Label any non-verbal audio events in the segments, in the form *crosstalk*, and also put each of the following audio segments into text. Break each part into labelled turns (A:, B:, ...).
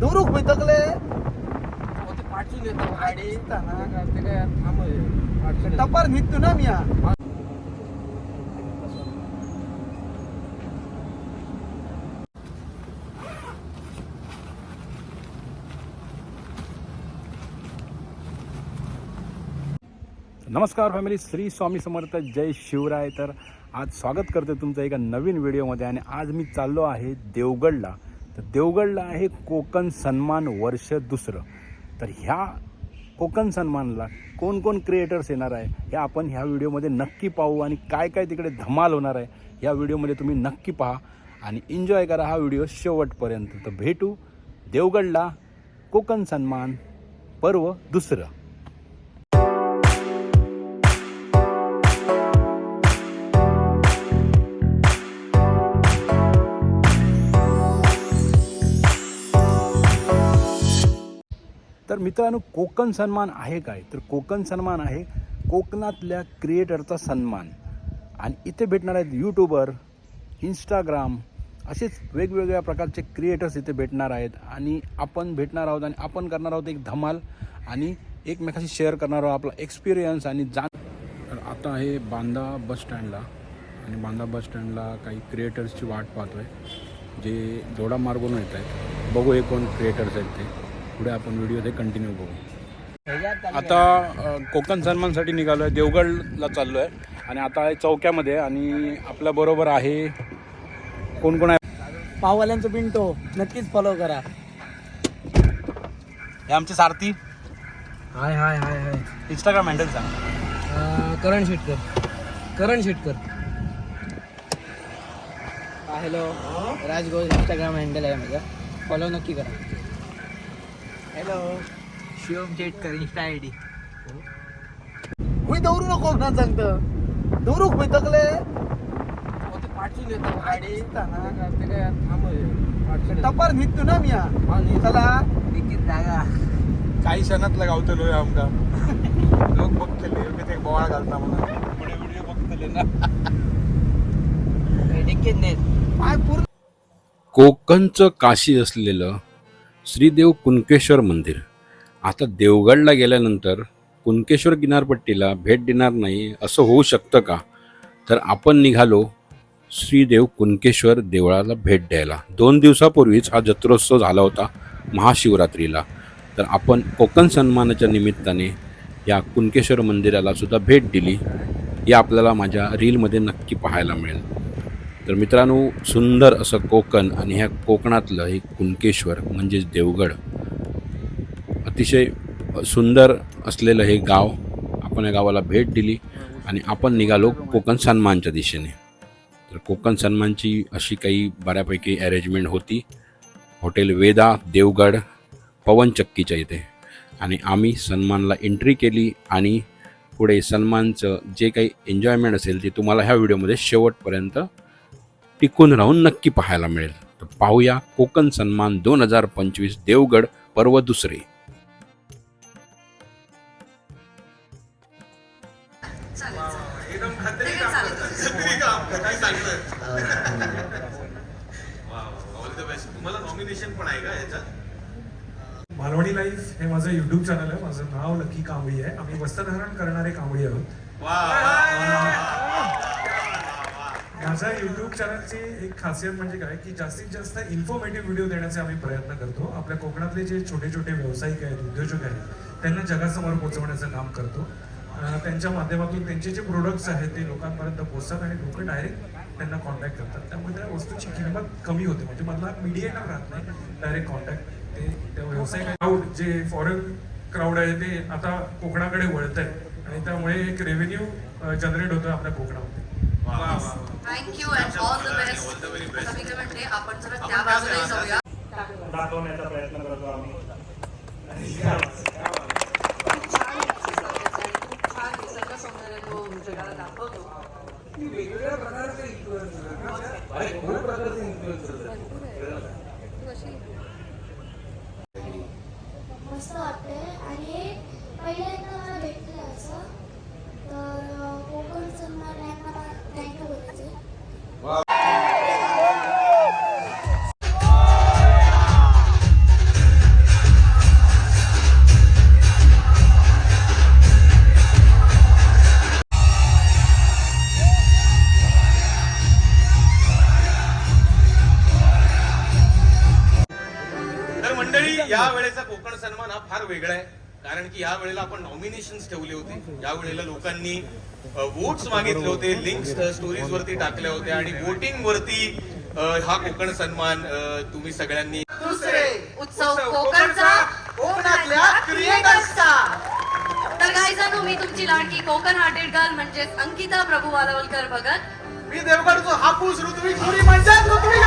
A: दौरूक होय तकले
B: अहो, ते पाठवून येतो गाडी ते काय थांब पाठवून येतो.
A: टपार निघतो ना मी हा.
C: नमस्कार फॅमिली श्री स्वामी समर्थ जय शिवराय. तर आज स्वागत करतो तुमचं एका नवीन व्हिडिओमध्ये आणि आज मी चाललो आहे देवगडला. तर देवगडला आहे कोकण सन्मान वर्ष दुसरं. तर ह्या कोकण सन्मानला कोण कोण क्रिएटर्स येणार आहे हे आपण ह्या व्हिडिओमध्ये नक्की पाहू आणि काय काय तिकडे धमाल होणार आहे ह्या व्हिडिओमध्ये तुम्ही नक्की पहा आणि एन्जॉय करा हा व्हिडिओ शेवटपर्यंत. तर भेटू देवगडला कोकण सन्मान पर्व दुसरं. तर मित्रांनो कोकण सन्मान आहे काय? तर कोकण सन्मान आहे कोकणातल्या क्रिएटरचा सन्मान. आणि इथे भेटणार आहेत यूट्यूबर इंस्टाग्राम असेच वेगवेगळ्या प्रकारचे क्रिएटर्स इथे भेटणार आहेत. आणि आपण भेटणार आहोत आणि आपण करणार आहोत एक धमाल आणि एकमेकाशी शेअर करणार आहोत आपला एक्सपिरियन्स आणि जाण तर आता आहे बांदा बस स्टँडला आणि बांदा बस स्टँडला काही क्रिएटर्सची वाट पाहतो आहे जे दोडा मार्गून येत आहेत. बघू हे कोण क्रिएटर्स आहेत ते. पुढे आपण व्हिडिओ ते कंटिन्यू बघू. आता कोकण सन्मानसाठी निघालो आहे देवगडला चाललो आहे आणि आता आहे चौक्यामध्ये आणि आपल्याबरोबर आहे कोण कोण आहे?
A: पाववाल्यांचं पिंटो नक्कीच फॉलो करा.
C: हे आमचे सारथी.
A: हाय हाय हाय हाय.
C: इंस्टाग्राम हँडल सांग.
A: करण शेटकर. करण शेटकर. हॅलो राज गोल इंस्टाग्राम हँडल आहे माझा. फॉलो नक्की करा. Hello Shivam Shetkar insta I D होय दौरू नको कोकणात सांगतं. दौरूक होय तकले.
B: पाठवून येतो गाडी ते काय थांब हे.
A: टपार निघतो ना मी. चला.
B: तिकीट जागा.
C: काही क्षणातला गावतलो आमका *laughs* लोक बघतले ते बोवाळ घालता म्हणून. पुढे व्हिडिओ बघतले ना.
B: तिकीट नाही
A: पाय पूर्ण
C: कोकणचं काशी असलेलं श्रीदेव कुणकेश्वर मंदिर. आता देवगडला गेल्यानंतर कुणकेश्वर किनारपट्टीला भेट देणार नाही असं होऊ शकतं का? तर आपण निघालो श्रीदेव कुणकेश्वर देवळाला भेट द्यायला. दोन दिवसापूर्वीच हा जत्रोत्सव झाला होता महाशिवरात्रीला. तर आपण कोकण सन्मानाच्या निमित्ताने या कुणकेश्वर मंदिराला सुद्धा भेट दिली. हे आपल्याला माझ्या रीलमध्ये नक्की पाहायला मिळेल. तर मित्रांनो सुंदर असं कोकण आणि ह्या कोकणातलं हे कुणकेश्वर म्हणजेच देवगड अतिशय सुंदर असलेलं हे गाव आपण या गावाला भेट दिली आणि आपण निघालो कोकण सन्मानच्या दिशेने. तर कोकण सन्मानची अशी काही बऱ्यापैकी अरेंजमेंट होती. हॉटेल वेदा देवगड पवनचक्कीच्या इथे. आणि आम्ही सन्मानला एंट्री केली आणि पुढे सन्मानचं जे काही एन्जॉयमेंट असेल ते तुम्हाला ह्या व्हिडिओमध्ये शेवटपर्यंत टिकून राहून नक्की पाहायला मिळेल. तर पाहूया कोकण सन्मान दोन हजार पंचवीस देवगड पर्व दुसरे.
D: मालवणी लाईफ हे माझं युट्यूब चॅनल आहे. माझं नाव लकी कांबळी आहे. आम्ही वस्त्रधारण करणारे कांबळी आहोत. माझ्या युट्यूब चॅनलची एक खासियत म्हणजे काय की जास्तीत जास्त इन्फॉर्मेटिव्ह व्हिडिओ देण्याचा आम्ही प्रयत्न करतो. आपल्या कोकणातले जे छोटे छोटे व्यावसायिक आहेत उद्योजक आहेत त्यांना जगासमोर पोहोचवण्याचं काम करतो. त्यांच्या माध्यमातून त्यांचे जे प्रोडक्ट्स आहेत ते लोकांपर्यंत पोहोचतात आणि लोक डायरेक्ट त्यांना कॉन्टॅक्ट करतात. त्यामुळे त्या वस्तूची किंमत कमी होते. म्हणजे मधला मीडिएटर राहत नाही डायरेक्ट कॉन्टॅक्ट ते त्या व्यावसायिक क्राऊड जे फॉरेन क्राऊड आहे ते आता कोकणाकडे वळत आहे आणि त्यामुळे एक रेव्हेन्यू जनरेट होतं आपल्या कोकणामध्ये.
E: Thank you and all the best सगळीकडे म्हणते आपण जरा त्या बाजूला जाऊया.
D: दाखवण्याचा प्रयत्न करतो आम्ही.
E: खूप जगाला दाखवतो
F: मस्त वाटतंय. आणि
G: वेगळा आहे. कारण की या वेळेला आपण नॉमिनेशन ठेवले होते. या वेळेला लोकांनी वोट्स मागितले होते लिंक्स स्टोरीज वरती टाकल्या होत्या आणि वोटिंग वरती हा कोकण सन्मान तुम्ही सगळ्यांनी
E: दुसरे उत्सव कोकणचा कोकणातल्या क्रिएटर्सचा. तर काही जण मी तुमची लाडकी कोकण हार्टेड गर्ल म्हणजेच अंकिता प्रभू वालवलकर भगत
B: मी देवगडचो हापूस ऋत्विक पुरी म्हणजेच ऋत्विक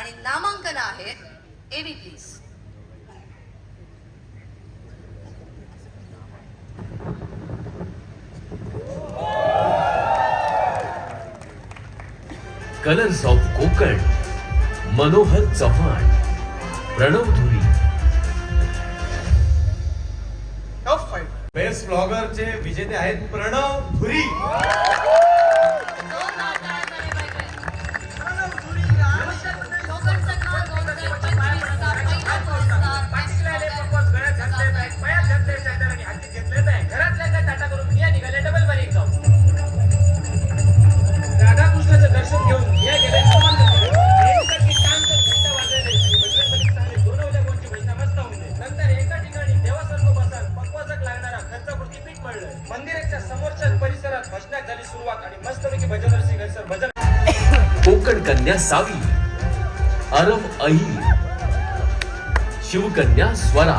D: आणि
E: नामांकन आहेत एव्ही please
H: colours of Kokan Manohar Chavan Pranav Dhuri.
G: Best ब्लॉगरचे विजेते आहेत प्रणव धुरी
H: कन्या सावी अरब अहिर शिवकन्या स्वरा.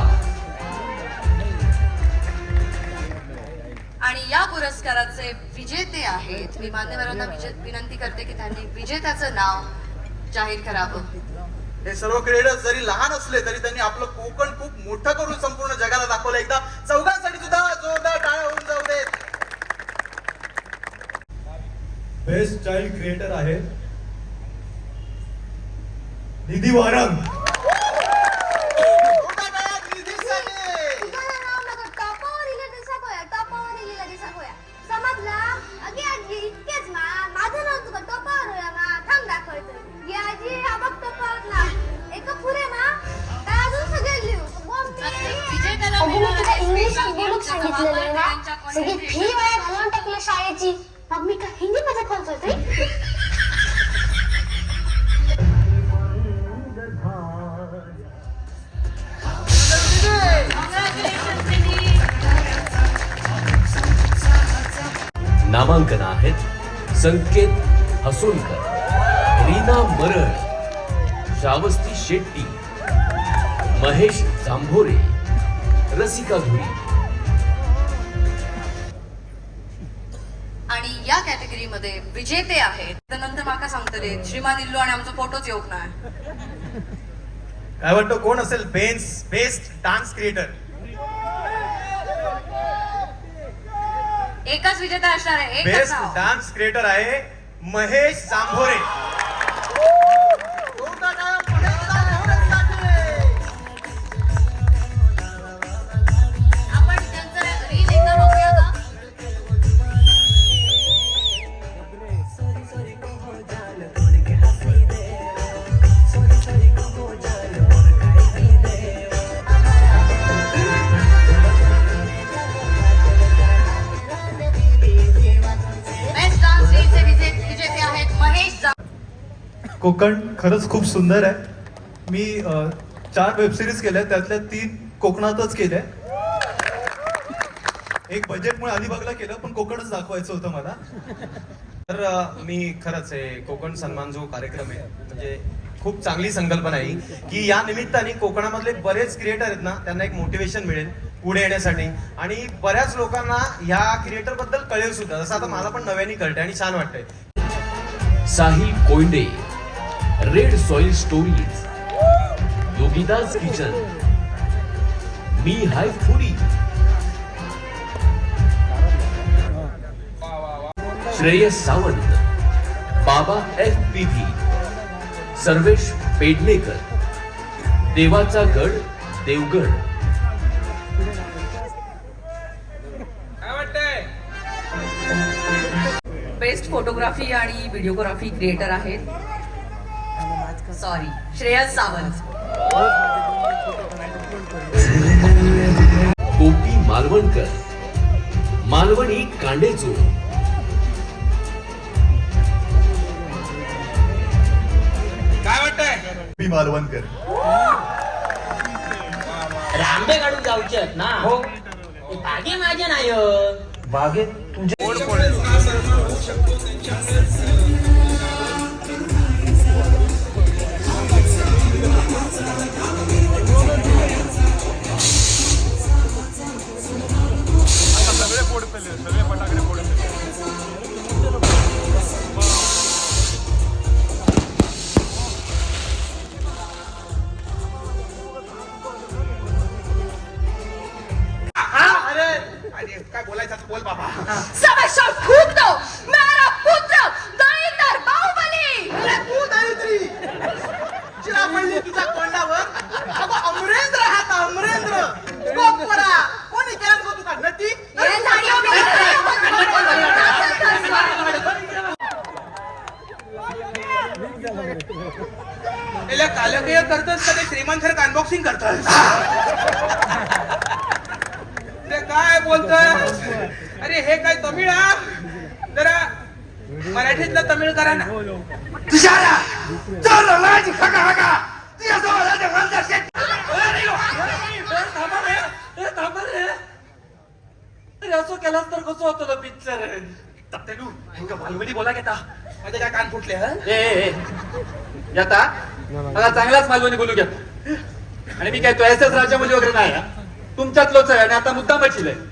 E: आणि या पुरस्काराचे विजेते आहेत. मी मान्यवरांना विनंती करते की त्यांनी विजेत्याचं नाव जाहीर करावं.
B: हे सर्व क्रिएटर्स जरी लहान असले तरी त्यांनी आपलं कोकण खूप मोठं करून संपूर्ण जगाला दाखवलं. एकदा चौघांसाठी सुद्धा जोरदार टाळ्या होऊन जाऊ देत.
I: बेस्ट चाइल्ड क्रिएटर आहे निधी वारंग
B: मोठ्या टाळ्या निधीसाठी.
D: तुझं नाव नको टॉपावर लिहिलं तर सगोया टॉपावर लिहिलं तर सगोया समजला अगे आजी इतकेच मा माझं नाव तुका टॉपावर होया मा थांब दाखवतो ये आजी हा बघ टॉपावर ना एका पुरे मा काय अजून सगळे लिहू
E: विजेत्याला
D: अगं मी
E: मिळणार
D: तुला
E: आहे
D: इंग्लिश
E: special
D: बोलून
E: gift
D: सांगितलेलं ना. सगळी फी वाया घालवून टाकलं शाळेची. मग मी का
H: नामांकन आहेत संकेत हसोलकर रीना मरळ श्रावस्ती शेट्टी महेश जांभोरे रसिका धुरी.
E: आणि या कॅटेगरीमध्ये विजेते आहेत. त्यानंतर माका सांगतले श्रीमान इल्लू आणि आमचा फोटोच येऊक नाही
G: काय वाटतं कोण असेल बेस्ट बेस्ट डान्स क्रिएटर
E: एकच विजेता असणार आहे. एकच
G: बेस्ट डान्स क्रिएटर आहे महेश जांभोरे
J: कोकण खरंच खूप सुंदर आहे. मी चार वेबसिरीज केल्या त्यातल्या तीन कोकणातच केल्या. एक बजेटमुळे अलिबागला केलं पण कोकणच दाखवायचं होतं मला.
G: तर मी खरंच आहे कोकण सन्मान जो कार्यक्रम आहे म्हणजे खूप चांगली संकल्पना आहे की या निमित्ताने कोकणामधले बरेच क्रिएटर आहेत ना त्यांना एक मोटिवेशन मिळेल पुढे येण्यासाठी. आणि बऱ्याच लोकांना ह्या क्रिएटरबद्दल कळेल सुद्धा. जसं आता मला पण नव्याने कळतंय आणि छान वाटतंय.
H: Sahil Koyande red soil stories Yogidas kitchen मी hi foodie Shreyas Sawant Baba F P V Sarvesh Pednekar देवाचा गड देवगड
E: बेस्ट फोटोग्राफी आणि व्हिडिओग्राफी क्रिएटर आहेत. सॉरी श्रेयस सावंत.
H: गोपी मालवणकर. मालवणी कांडेचो
B: काय वाटतंय?
J: मालवणकर.
K: आंबे काढून जाऊचे ना? हो. बागे माझे नाही
B: काय अनबॉक्सिंग करतोस ते काय बोलतोय? अरे हे काय तमिळ हा? जरा मराठीतलं तमिळ करा ना. तुझ्याला चल रंगाची खका खका तुझ्या समोर रंगाचा शेत
K: असं केलास तर कसं होतं पिक्चर
B: हेंगा मालवणी बोला घेता. माझे काय कान फुटले हा?
K: मला चांगलाच मालवणी बोलू घ्या. आणि मी काय तो एस एस राजामौली वगैरे नाही तुमच्यातलोच आहे आणि आता मुद्दा
A: आहे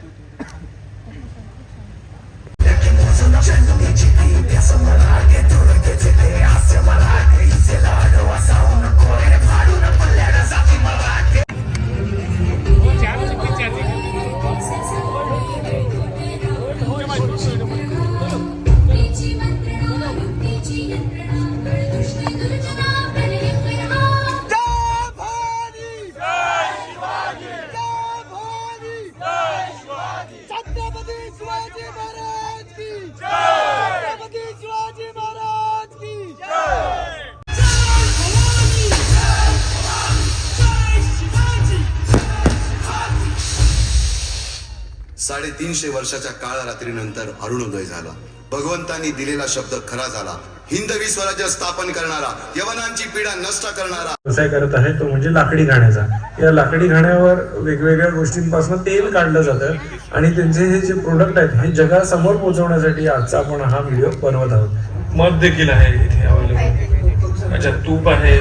L: साडेतीनशे वर्षाच्या काळ रात्रीनंतर अरुणोदय झाला. भगवंतांनी दिलेला शब्द खरा झाला. हिंदवी स्वराज्य स्थापन करणारा यवनांची पीडा नष्ट करणारा.
D: व्यवसाय करत आहे तो म्हणजे लाकडी घाण्याचा. या लाकडी घाण्यावर वेगवेगळ्या गोष्टींपासून तेल काढलं जातं आणि त्यांचे हे जे प्रोडक्ट आहेत हे जगासमोर पोहोचवण्यासाठी आजचा आपण हा व्हिडिओ बनवत आहोत. मध देखील आहे इथे अवेलेबल अच्छा तूप आहे.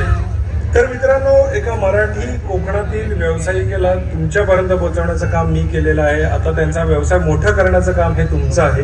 D: तर मित्रांनो एका मराठी कोकणातील व्यावसायिकेला तुमच्यापर्यंत पोहोचवण्याचं काम मी केलेलं आहे. आता त्यांचा व्यवसाय मोठा करण्याचं काम हे तुमचं आहे.